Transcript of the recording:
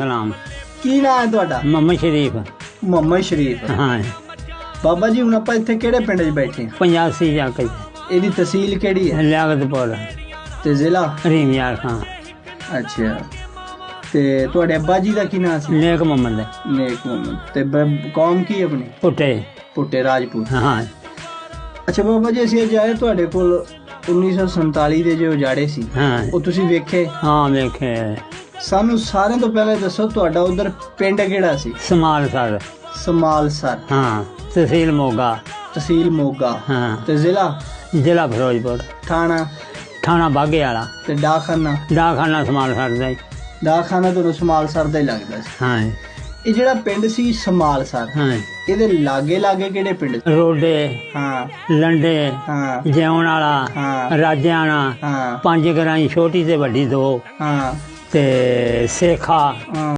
ਸਲਾਮ ਕੀ ਨਾਮ ਹੈ ਤੁਹਾਡਾ ਮੁਹੰਮਦ ਸ਼ਰੀਫ ਮੁਹੰਮਦ ਸ਼ਰੀਫ ਹਾਂ ਬਾਬਾ ਜੀ ਹੁਣ ਆਪਾਂ ਇੱਥੇ ਕਿਹੜੇ ਪਿੰਡ 'ਚ ਬੈਠੇ ਹਾਂ 85 ਜਾ ਕੇ ਇਹਦੀ ਤਹਿਸੀਲ ਕਿਹੜੀ ਹੈ ਲਿਆਕਤਪੁਰ ਤੇ ਜ਼ਿਲ੍ਹਾ ਰੀਮ ਯਾਰ ਖਾਂ ਅੱਛਾ ਤੇ ਤੁਹਾਡੇ ਅੱਬਾ ਜੀ ਦਾ ਕੀ ਨਾਮ ਸੀ ਨੇਕ ਮੁਹੰਮਦ ਨੇਕ ਮੁਹੰਮਦ ਤੇ ਬ- ਕੌਮ ਕੀ ਆਪਣੀ ਪੁੱਟੇ ਪੁੱਟੇ ਰਾਜਪੂਤ ਹਾਂ ਅੱਛਾ ਬਾਬਾ ਜੀ ਅਸੀਂ ਅੱਜ ਆਏ ਤੁਹਾਡੇ ਕੋਲ 1947 ਦੇ ਜੋ ਉਜਾੜੇ ਸੀ ਹਾਂ ਉਹ ਤੁਸੀਂ ਵੇਖੇ ਹਾਂ ਵੇਖੇ ਸਾਨੂੰ ਸਾਰਿਆਂ ਤੋਂ ਪਹਿਲਾਂ ਦੱਸੋ ਤੁਹਾਡਾ ਉਧਰ ਪਿੰਡ ਕਿਹੜਾ ਸੀ? Small sir. ਸਮਾਲਸਰ ਹਾਂ ਤਹਿਸੀਲ ਮੋਗਾ। ਤਹਿਸੀਲ ਮੋਗਾ। ਹਾਂ। ਤੇ ਜ਼ਿਲ੍ਹਾ? ਜ਼ਿਲ੍ਹਾ ਫਿਰੋਜ਼ਪੁਰ। ਥਾਣਾ? ਥਾਣਾ ਬਾਗੇ ਵਾਲਾ ਤੇ ਡਾਕਖਾਨਾ? ਡਾਕਖਾਨਾ ਸਮਾਲ ਸਰ ਦਾ ਹੀ। ਡਾਕਖਾਨਾ ਤੁਹਾਨੂੰ ਸਮਾਲਸਰ ਦਾ ਹੀ ਲੱਗਦਾ ਸੀ। ਹਾਂ। ਇਹ ਜਿਹੜਾ ਪਿੰਡ ਸੀ ਸਮਾਲਸਰ ਹਾਂ। ਇਹਦੇ ਲਾਗੇ ਲਾਗੇ ਕਿਹੜੇ ਪਿੰਡ? ਰੋਡੇ ਹਾਂ। ਲੰਡੇ ਹਾਂ। ਜਿਉਣ ਵਾਲਾ ਹਾਂ। ਰਾਜਿਆਣਾ ਹਾਂ। ਪੰਜ ਗਰਾਈ ਛੋਟੀ ਤੇ ਵੱਡੀ ਦੋ। ਹਾਂ। で、成果、うん